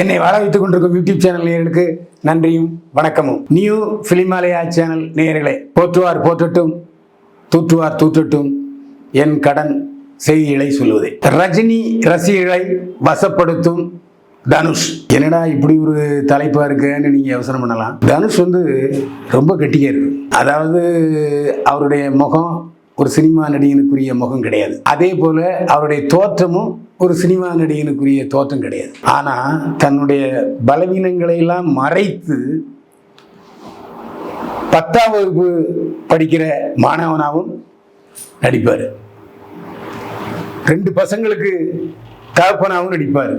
என்னை வாழ வைத்துக் கொண்டிருக்கும் யூடியூப் சேனல் நேயர்களுக்கு நன்றியும் வணக்கமும். நியூ பிலிமாலயா சேனல் நேயர்களே போற்றுவார் போற்றட்டும் தூற்றுவார் தூற்றட்டும் என் கடன் செய்திகளை சொல்லுவதே. ரஜினி ரசிகர்களை வசப்படுத்தும் தனுஷ். என்னடா இப்படி ஒரு தலைப்பா இருக்குன்னு நீங்க அவசரம் பண்ணலாம். தனுஷ் வந்து ரொம்ப கெட்டிக்காரு அதாவது அவருடைய முகம் ஒரு சினிமா நடிகனுக்குரிய முகம் கிடையாது. அதே போல அவருடைய தோற்றமும் ஒரு சினிமா நடிகனுக்குரிய தோற்றம் கிடையாது. ஆனால் தன்னுடைய பலவீனங்களை எல்லாம் மறைத்து பத்தாம் வகுப்பு படிக்கிற மாணவனாகவும் நடிப்பார். ரெண்டு பசங்களுக்கு தகப்பனாகவும் நடிப்பார்.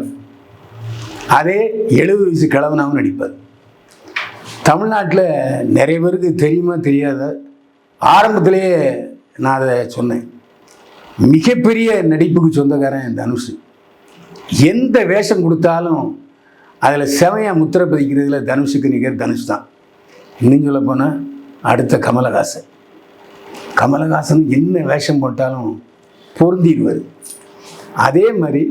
அதே எழுபது வயசு கிழவனாகவும் நடிப்பார். தமிழ்நாட்டில் நிறைய பேருக்கு தெரியுமா தெரியாத ஆரம்பத்திலேயே நான் அதை சொன்னேன். மிகப்பெரிய நடிப்புக்கு சொந்தக்காரன் தனுஷ். எந்த வேஷம் கொடுத்தாலும் அதில் செமையாக முத்திரை பதிக்கிறதுல தனுஷுக்கு நிகர் தனுஷ் தான். இன்னும் சொல்ல போனால் அடுத்த கமலஹாசன். கமலஹாசன் என்ன வேஷம் போட்டாலும் பொருந்திடுவார். அதே மாதிரி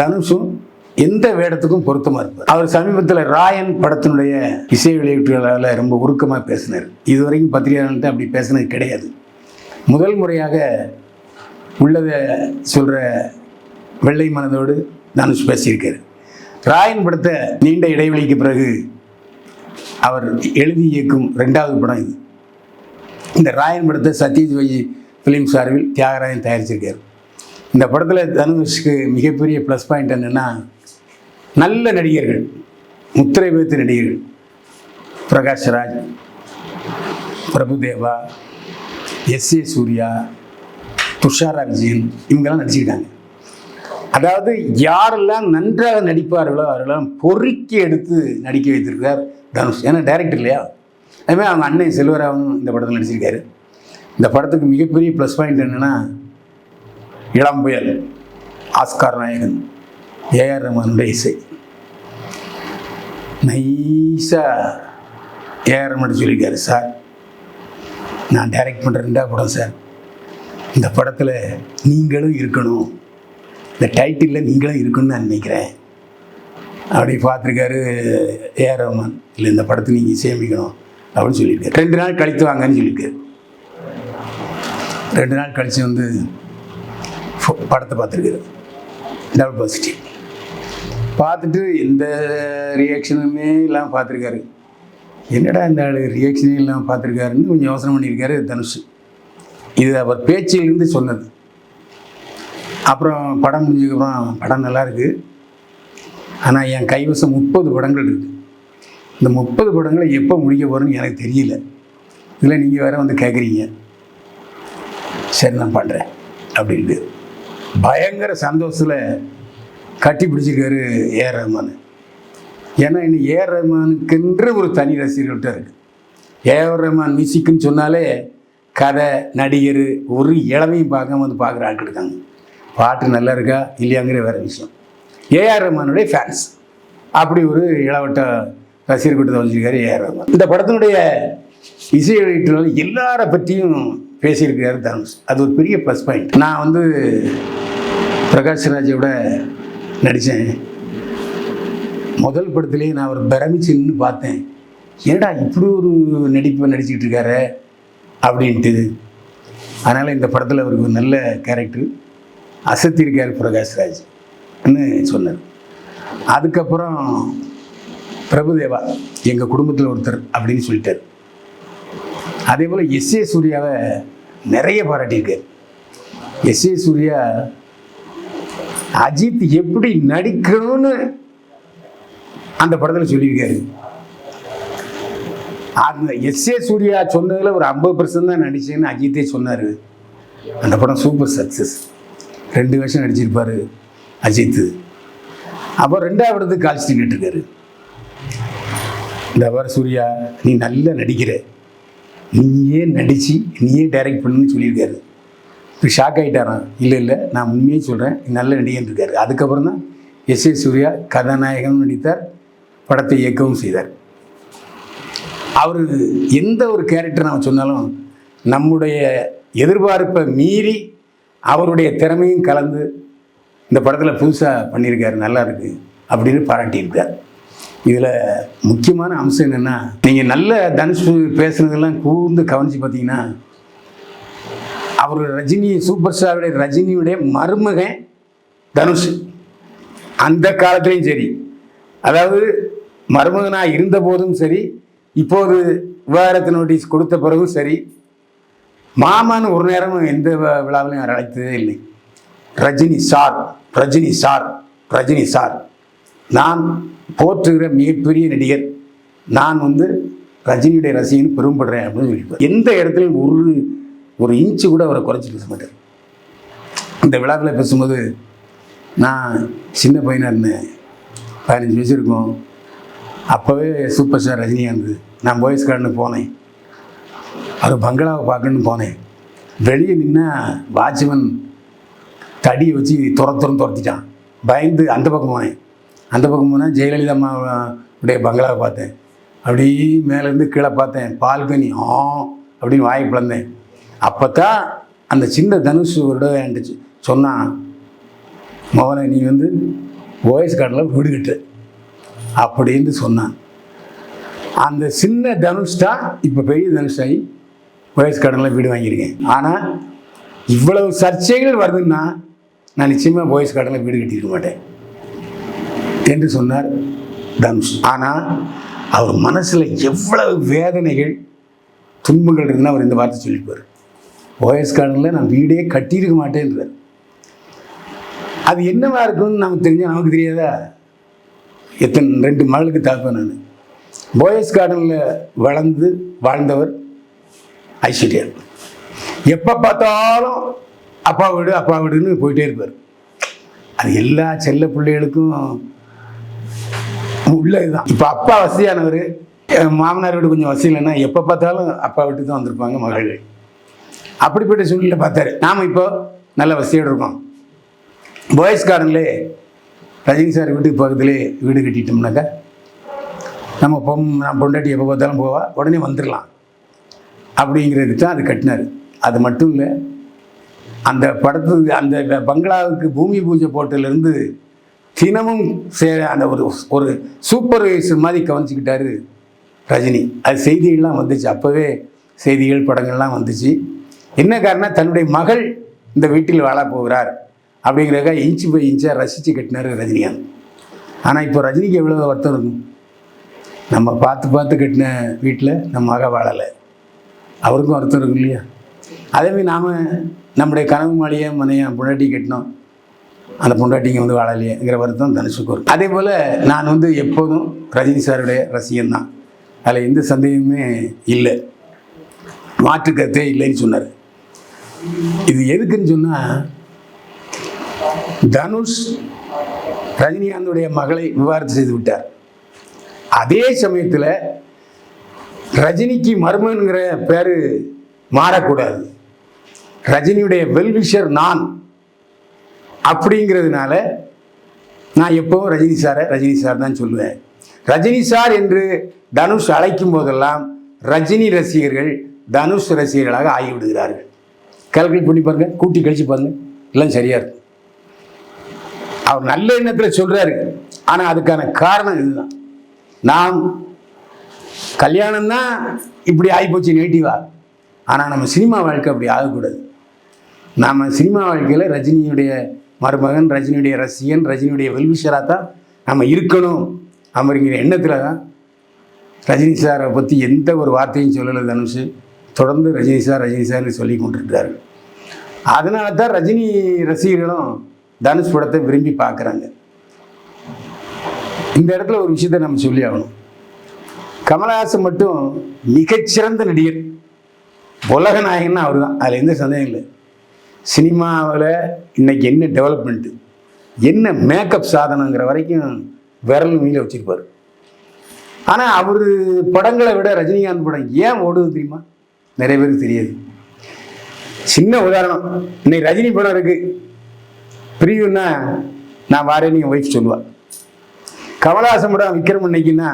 தனுஷும் எந்த வேடத்துக்கும் பொருத்தமாக இருப்பார். அவர் சமீபத்தில் ராயன் படத்தினுடைய இசை வெளியீட்டுகளால் ரொம்ப உருக்கமாக பேசினார். இதுவரைக்கும் பத்திரிகையாளர்கிட்ட அப்படி பேசினது கிடையாது. முதல் முறையாக உள்ளதை சொல்கிற வெள்ளை மனதோடு தனுஷ் பேசியிருக்காரு. ராயன் படத்தை நீண்ட இடைவெளிக்கு பிறகு அவர் எழுதி இயக்கும் ரெண்டாவது படம் இது. இந்த ராயன் படத்தை சத்யஜி வை ஃபிலிம் சார்பில் தியாகராயன் தயாரிச்சிருக்கார். இந்த படத்தில் தனுஷ்க்கு மிகப்பெரிய ப்ளஸ் பாயிண்ட் என்னென்னா நல்ல நடிகர்கள் முத்திரை பேத்து நடிகர்கள். பிரகாஷ் ராஜ் பிரபுதேவா எஸ் ஏ சூர்யா துஷாரா விஜயன் இவங்கெல்லாம் நடிச்சுக்கிட்டாங்க அதாவது யாரெல்லாம் நன்றாக நடிப்பார்களோ அவரெல்லாம் பொறுக்கி எடுத்து நடிக்க வைத்திருக்கிறார் தனுஷ். ஏன்னா டைரக்டர் இல்லையா? அதுமாதிரி அவங்க அண்ணன் செல்வராவும் இந்த படத்தில் நடிச்சிருக்காரு. இந்த படத்துக்கு மிகப்பெரிய ப்ளஸ் பாயிண்ட் என்னென்னா இளம் புயல் ஆஸ்கார் நாயகன் ஏஆர் ரமனுடைய இசை. நைஸாக ஏஆர் ரமன் சொல்லியிருக்காரு சார். நான் டைரக்ட் பண்ணுற ரெண்டா படம் சார் இந்த படத்தில் நீங்களும் இருக்கணும். இந்த டைட்டிலில் நீங்களும் இருக்கணும்னு நான் நினைக்கிறேன். அப்படி பார்த்துருக்காரு ஏஆர் ரஹ்மான் இல்லை இந்த படத்தை நீங்கள் சேமிக்கணும் அப்படின்னு சொல்லியிருக்காரு. ரெண்டு நாள் கழித்து வாங்கன்னு சொல்லியிருக்காரு. ரெண்டு நாள் கழித்து வந்து ஃபோ- படத்தை பார்த்துருக்காரு. டபுள் பாசிட்டிவ் பார்த்துட்டு எந்த ரியாக்ஷனுமே இல்லாமல் பார்த்துருக்காரு. என்னடா இந்த ஆள் ரியாக்ஷனே இல்லாமல் பார்த்துருக்காருன்னு கொஞ்சம் யோசனை பண்ணியிருக்காரு தனுஷ். இது அவர் பேச்சிலிருந்து சொன்னது. அப்புறம் படம் முடிஞ்சதுக்கப்புறம் படம் நல்லா இருக்குது ஆனால் என் கைவசம் முப்பது படங்கள் இருக்குது இந்த முப்பது படங்களை எப்போ முடிக்க போகிறேன்னு எனக்கு தெரியல. இதில் நீங்கள் வேறு வந்து கேட்குறீங்க சரி நான் பண்ணுறேன் அப்படின்ட்டு. பயங்கர சந்தோஷத்தில் கட்டி பிடிச்சிருக்காரு ஏ ரஹ்மான் ஏன்னா இன்னும் ஏஆர் ரஹ்மானுக்குன்ற ஒரு தனி ரசிகர்கள்ட்ட இருக்குது ஏஆர் ரஹ்மான் மியூசிக்குன்னு சொன்னாலே கதை நடிகர் ஒரு இளவையும் பார்க்காம வந்து பார்க்குற ஆட்கள் இருக்காங்க. பாட்டு நல்லா இருக்கா இல்லையாங்கிற வேற விஷயம். ஏஆர் ரஹ்மானுடைய ஃபேன்ஸ் அப்படி ஒரு இளவட்ட ரசிகர் கூட்டத்தை வச்சிருக்காரு ஏஆர் ரஹ்மான் இந்த படத்தினுடைய இசை வெளியீட்டுனால எல்லார பற்றியும் பேசியிருக்கிறாரு தனுஷ். அது ஒரு பெரிய ப்ளஸ் பாயிண்ட் நான் வந்து பிரகாஷ் ராஜோட நடித்தேன். முதல் படத்துலேயே நான் அவர் பிரமிச்சு நின்று பார்த்தேன். ஏடா இப்படி ஒரு நடிப்பை நடிச்சுக்கிட்டு இருக்காரு அப்படின்ட்டு. அதனால் இந்த படத்தில் அவருக்கு ஒரு நல்ல கேரக்டர் அசத்திருக்கார் பிரகாஷ்ராஜ் சொன்னார். அதுக்கப்புறம் பிரபுதேவா எங்கள் குடும்பத்தில் ஒருத்தர் அப்படின்னு சொல்லிட்டார். அதே போல் எஸ் ஏ சூர்யாவை நிறைய பாராட்டியிருக்கார். எஸ் ஏ சூர்யா அஜித் எப்படி நடிக்கணும்னு அந்த படத்தில் சொல்லியிருக்காரு. அந்த எஸ் ஏ சூர்யா சொன்னதில் ஒரு ஐம்பது பர்சன்ட் தான் நடிச்சேன்னு அஜித்தே சொன்னார். அந்த படம் சூப்பர் சக்ஸஸ் ரெண்டு வருஷம் நடிச்சிருப்பார் அஜித் அப்போ ரெண்டாவது இடத்துக்கு கால்ஸ்டி கேட்டிருக்காரு இந்த வர சூர்யா நீ நல்லா நடிக்கிற. நீயே நடித்து நீயே டைரக்ட் பண்ணுன்னு சொல்லியிருக்காரு. இப்போ ஷாக் ஆகிட்டாரான் இல்லை இல்லை நான் உண்மையே சொல்கிறேன் நல்ல நடிகன் இருக்காரு அதுக்கப்புறம் தான் எஸ் ஏ சூர்யா கதாநாயகனும் நடித்தார். படத்தை இயக்கவும் செய்தார். அவர் எந்த ஒரு கேரக்டர் நம்ம சொன்னாலும் நம்முடைய எதிர்பார்ப்பை மீறி அவருடைய திறமையும் கலந்து இந்த படத்தில் புதுசாக பண்ணியிருக்காரு நல்லா இருக்கு அப்படின்னு பாராட்டியிருக்கார். இதில் முக்கியமான அம்சம் என்னென்னா நீங்கள் நல்ல தனுஷ் பேசுனதெல்லாம் கூர்ந்து கவனித்து பார்த்தீங்கன்னா அவர் ரஜினி சூப்பர் ஸ்டாருடைய ரஜினியுடைய மருமகன் தனுஷ். அந்த காலத்துலேயும் சரி. அதாவது மருமகனாக இருந்த போதும் சரி இப்போது விவாகரத்து நோட்டீஸ் கொடுத்த பிறகும் சரி மாமான்னு ஒரு நேரமும் எந்த விழாவிலையும் அவர் அழைத்ததே இல்லை. Rajini sir Rajini sir Rajini sir. நான் போற்றுகிற மிகப்பெரிய நடிகர் நான் வந்து ரஜினியுடைய ரசிகன் பெரும்படுறேன் அப்படின்னு சொல்லியிருப்பார். எந்த இடத்துலையும் ஒரு ஒரு இன்ச்சு கூட அவரை குறைச்சி பேச மாட்டார். இந்த விழாவில் பேசும்போது நான் சின்ன பையனாக இருந்தேன் பதினஞ்சு வயசு இருக்கும். அப்போவே சூப்பர் ஸ்டார் ரஜினிகாந்த் நான் பாய்ஸ் கார்டுன்னு போனேன். அது பங்களாவை பார்க்கணுன்னு போனேன். வெளியே நின்னா வாட்ச்மேன் தடியை வச்சு துர துரம் துரத்திட்டான். பயந்து அந்த பக்கம் போனேன். அந்த பக்கம் போனால் ஜெயலலிதா அம்மா உடைய பங்களாவை பார்த்தேன். அப்படியே மேலேருந்து கீழே பார்த்தேன். பால்கனி ஆ அப்படின்னு வாயை பிளந்தேன். அப்போ தான் அந்த சின்ன தனுஷ் ஒரு என்கிட்ட சொன்னான் மோகனை நீ வந்து ஓஎஸ் கார்டில் வீடு கட்டு அப்படின்னு சொன்னான். அந்த சின்ன தனுஷ் தான் இப்போ பெரிய தனுஷ் ஆகி ஓஎஸ் கார்டனில் வீடு வாங்கியிருக்கேன். ஆனால் இவ்வளவு சர்ச்சைகள் வருதுன்னா நான் நிச்சயமாக வயசு கார்டனில் வீடு கட்டியிருக்க மாட்டேன் என்று சொன்னார் தனுஷ். ஆனால் அவர் மனசில் எவ்வளவு வேதனைகள் துன்பங்கள் இருந்தால் அவர் இந்த வார்த்தை சொல்லிப்பார் ஓஎஸ் கார்டனில் நான் வீடே கட்டியிருக்க மாட்டேன்றார். அது என்னவா இருக்கும்னு நமக்கு தெரிஞ்சால் நமக்கு தெரியாதா? எத்தனை ரெண்டு மகளுக்கு தாப்பேன் நான். போயஸ் கார்டனில் வளர்ந்து வாழ்ந்தவர் ஐஸ்வர்யா. எப்போ பார்த்தாலும் அப்பா வீடு அப்பா வீடுன்னு போயிட்டே இருப்பார். அது எல்லா செல்ல பிள்ளைகளுக்கும் உள்ளதுதான் இப்போ அப்பா வசதியானவர் என் மாமனார் வீடு கொஞ்சம் வசதி இல்லைன்னா எப்போ பார்த்தாலும் அப்பா வீட்டுக்கு தான் வந்திருப்பாங்க மகள்கள் அப்படிப்பட்ட சூழ்நிலை பார்த்தாரு. நாம் இப்போ நல்ல வசதியோடு இருக்கோம். பாய்ஸ் கார்டன்லே ரஜினி சார் வீட்டுக்கு பக்கத்துலேயே வீடு கட்டிட்டோம்னாக்கா நம்ம பொம் நான் பொண்டாட்டி எப்போ பார்த்தாலும் போவா உடனே வந்துடலாம். அப்படிங்கிறதுக்கு தான் அது கட்டினார். அது மட்டும் இல்லை அந்த படத்துக்கு அந்த பங்களாவுக்கு பூமி பூஜை போட்டிலேருந்து தினமும் சே அந்த ஒரு ஒரு சூப்பர்வைசர் மாதிரி கவனிச்சுக்கிட்டாரு ரஜினி. அது செய்திகள்லாம் வந்துச்சு. அப்போவே செய்திகள் படங்கள்லாம் வந்துச்சு. என்ன காரணம் தன்னுடைய மகள் இந்த வீட்டில் வாழ போகிறார். அப்படிங்கிறக்க இன்ச்சு போய் இன்ச்சாக ரசித்து கட்டினார் ரஜினிகாந்த். ஆனால் இப்போ ரஜினிக்கு எவ்வளோ வருத்தம் இருக்கும்? நம்ம பார்த்து பார்த்து கட்டின வீட்டில் நம்ம மக வாழலை. அவருக்கும் வருத்தம் இருக்கும் இல்லையா? அதேமாதிரி நாம் நம்முடைய கனவு மாளிகை மனையை பொண்டாட்டி கட்டினோம். அந்த பொண்டாட்டிங்க வந்து வாழலையேங்கிற வருத்தம் தனுஷுக்கு வரும். அதே போல் நான் வந்து எப்போதும் ரஜினி சாருடைய ரசிகன் தான். அதில் எந்த சந்தேகமே இல்லை. மாற்று கருத்தே இல்லைன்னு சொன்னார். இது எதுக்குன்னு சொன்னால் தனுஷ் ரஜினிகாந்துடைய மகளை விவாகரத்து செய்து விட்டார். அதே சமயத்தில் ரஜினிக்கு மர்மன்கிற பேர் மாறக்கூடாது. ரஜினியுடைய வெல்விஷர் நான் அப்படிங்கிறதுனால நான் எப்போவும் ரஜினி சாரை ரஜினி சார் தான் சொல்லுவேன். ரஜினி சார் என்று தனுஷ் அழைக்கும் போதெல்லாம் ரஜினி ரசிகர்கள் தனுஷ் ரசிகர்களாக ஆகிவிடுகிறார்கள். கல்குலேட் பண்ணி பாருங்கள் கூட்டி கழிச்சு பாருங்கள் எல்லாம் சரியாக இருக்கும். அவர் நல்ல எண்ணத்தில் சொல்றாரு. ஆனால் அதுக்கான காரணம் இதுதான். நாம் கல்யாணம் தான் இப்படி ஆகிப்போச்சு நெகட்டிவா ஆனால் நம்ம சினிமா வாழ்க்கை அப்படி ஆகக்கூடாது. நாம் சினிமா வாழ்க்கையில் ரஜினியுடைய மருமகன் ரஜினியுடைய ரசிகன் ரஜினியுடைய வெல்விஷராக தான் நம்ம இருக்கணும் அப்படிங்கிற எண்ணத்தில் தான் ரஜினி சாரை பற்றி எந்த ஒரு வார்த்தையும் சொல்லலை தனுஷ். தொடர்ந்து ரஜினி சார் ரஜினி சார்னு சொல்லி கொண்டிருக்கிறாரு அதனால தான் ரஜினி ரசிகர்களும் தனுஷ் படத்தை விரும்பி பார்க்குறாங்க. இந்த இடத்துல ஒரு விஷயத்தை நம்ம சொல்லி ஆகணும். கமலஹாசன் மட்டும் மிகச்சிறந்த நடிகர். உலக நாயகன்னா அவர் தான். அதில் எந்த சந்தேகம் இல்லை. சினிமாவில் இன்றைக்கி என்ன டெவலப்மெண்ட்டு என்ன மேக்கப் சாதனங்கிற வரைக்கும் விரல் மீல வச்சிருப்பார். ஆனால் அவர் படங்களை விட ரஜினிகாந்த் படம் ஏன் ஓடுது தெரியுமா? நிறைய பேருக்கு தெரியாது. சின்ன உதாரணம். இன்னைக்கு ரஜினி படம் இருக்குது பிரியுன்னா நான் வாரேன்னு என் ஒய்ஃப் சொல்லுவா. கமலஹாசன் படம் விக்ரம் அன்னைக்குன்னா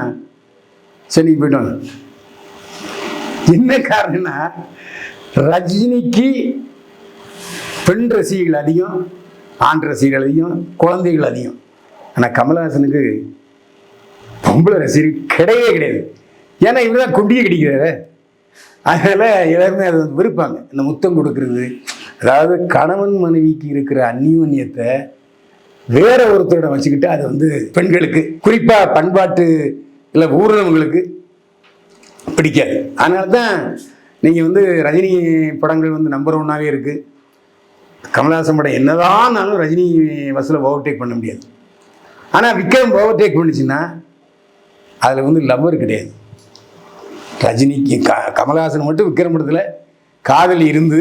சரி நீங்க வாங்க. என்ன காரணம்னா ரஜினிக்கு பெண் ரசிகைகள் அதிகம் ஆண் ரசிகைகள் அதிகம் குழந்தைகள் அதிகம். ஆனால் கமலஹாசனுக்கு பொம்பளை ரசிகர் கிடையவே கிடையாது. ஏன்னா இவர் தான் குட்டியே கிடைக்கிறாரு. அதனால் எல்லாருமே அதை வந்து விருப்பாங்க இந்த முத்தம் கொடுக்கறது அதாவது கணவன் மனைவிக்கு இருக்கிற அந்யூன்யத்தை வேற ஒருத்தரோட வச்சுக்கிட்டு அது வந்து பெண்களுக்கு குறிப்பாக பண்பாட்டு இல்லை ஊர்வலங்களுக்கு பிடிக்காது. அதனால தான் நீங்கள் வந்து ரஜினி படங்கள் வந்து நம்பர் ஒன்னாகவே இருக்குது கமல்ஹாசன் படம் என்னதானாலும் ரஜினி பஸ்ஸில் ஓவர்டேக் பண்ண முடியாது. ஆனால் விக்ரம் ஓவர்டேக் பண்ணிச்சுன்னா அதில் வந்து லவ்வர் கிடையாது. ரஜினிக்கு க கமல்ஹாசன் மட்டும் விக்ரம் படத்தில் காதல் இருந்து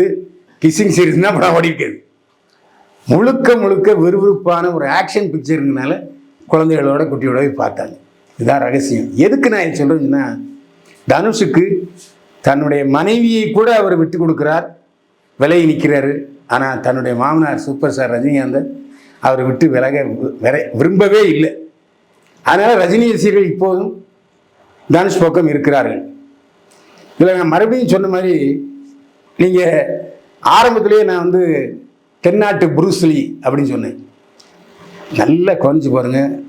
கிஸ்ஸிங் சீரீஸ் தான் படம் ஓடி முழுக்க முழுக்க விறுவிறுப்பான ஒரு ஆக்ஷன் பிக்சருங்கனால குழந்தைகளோட குட்டியோட போய் பார்த்தாங்க. இதுதான் ரகசியம். எதுக்கு நான் இதை சொல்கிறேன்னா தனுஷுக்கு தன்னுடைய மனைவியை கூட அவர் விட்டு கொடுக்குறார். விலகி நிற்கிறாரு ஆனால் தன்னுடைய மாமனார் சூப்பர் ஸ்டார் ரஜினிகாந்தை அவரை விட்டு விலக விர விரும்பவே இல்லை. அதனால் ரஜினி ரசிகர்கள் இப்போதும் தனுஷ் பக்கம் இருக்கிறார்கள். இதில் நான் மறுபடியும் சொன்ன மாதிரி நீங்கள் ஆரம்பத்திலேயே நான் வந்து தென்னாட்டு புருஸ்லி அப்படின்னு சொன்னேன். நல்லா குறைஞ்சி பாருங்கள்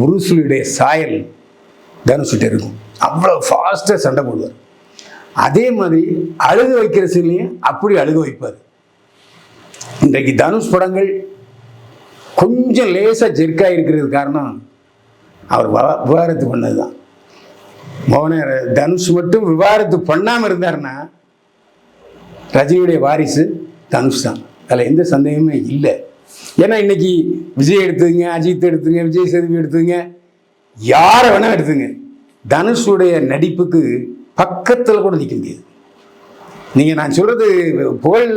புருஸ்லியுடைய சாயல் தனுஷ்கிட்ட இருக்கும். அவ்வளோ ஃபாஸ்ட்டாக சண்டை போடுவார். அதே மாதிரி அழுக வைக்கிற சீன்லையும் அப்படி அழுக வைப்பார். இன்றைக்கு தனுஷ் படங்கள் கொஞ்சம் லேசாக ஜெர்க்காக இருக்கிறது காரணம் அவர் வ- விவாகரத்து பண்ணது தான் மோகன தனுஷ் மட்டும் விவாகரத்து பண்ணாமல் இருந்தாருன்னா ரஜினியுடைய வாரிசு தனுஷ் தான். அதில் எந்த சந்தேகமே இல்லை. ஏன்னா இன்னைக்கு விஜய் எடுத்துங்க அஜித் எடுத்துங்க விஜய் சேதுபதி எடுத்துங்க யாரை வேணால் எடுத்துங்க தனுஷுடைய நடிப்புக்கு பக்கத்தில் கூட நிற்க முடியாது. நீங்கள் நான் சொல்கிறது புகழ்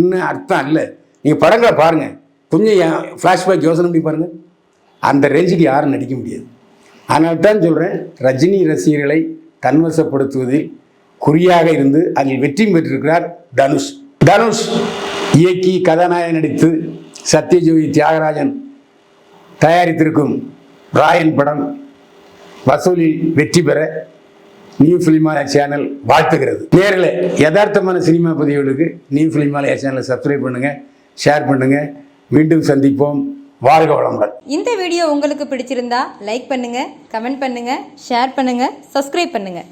இன்னும் அர்த்தம் இல்லை. நீங்கள் படங்களை பாருங்கள் கொஞ்சம் ஃப்ளாஷ்பேக் யோசனை பண்ணி பாருங்கள் அந்த ரேஞ்சுக்கு யாரும் நடிக்க முடியாது. அதனால தான் சொல்கிறேன் ரஜினி ரசிகர்களை தன்வசப்படுத்துவதில் குறியாக இருந்து அதில் வெற்றி பெற்றிருக்கிறார் தனுஷ். தனுஷ் இயக்கி கதாநாயகன் நடித்து சத்யஜோதி தியாகராஜன் தயாரித்திருக்கும் ராயன் படம் வசூலில் வெற்றி பெற நியூ ஃபிலிமாலயா சேனல் வாழ்த்துகிறது. நேரில் யதார்த்தமான சினிமா பதிவுகளுக்கு நியூ ஃபிலிமாலயா சேனலை சப்ஸ்கிரைப் பண்ணுங்கள் ஷேர் பண்ணுங்கள் மீண்டும் சந்திப்போம். வாழ்க வளமுடன். இந்த வீடியோ உங்களுக்கு பிடிச்சிருந்தா லைக் பண்ணுங்கள் கமெண்ட் பண்ணுங்கள் ஷேர் பண்ணுங்கள் சப்ஸ்கிரைப் பண்ணுங்கள்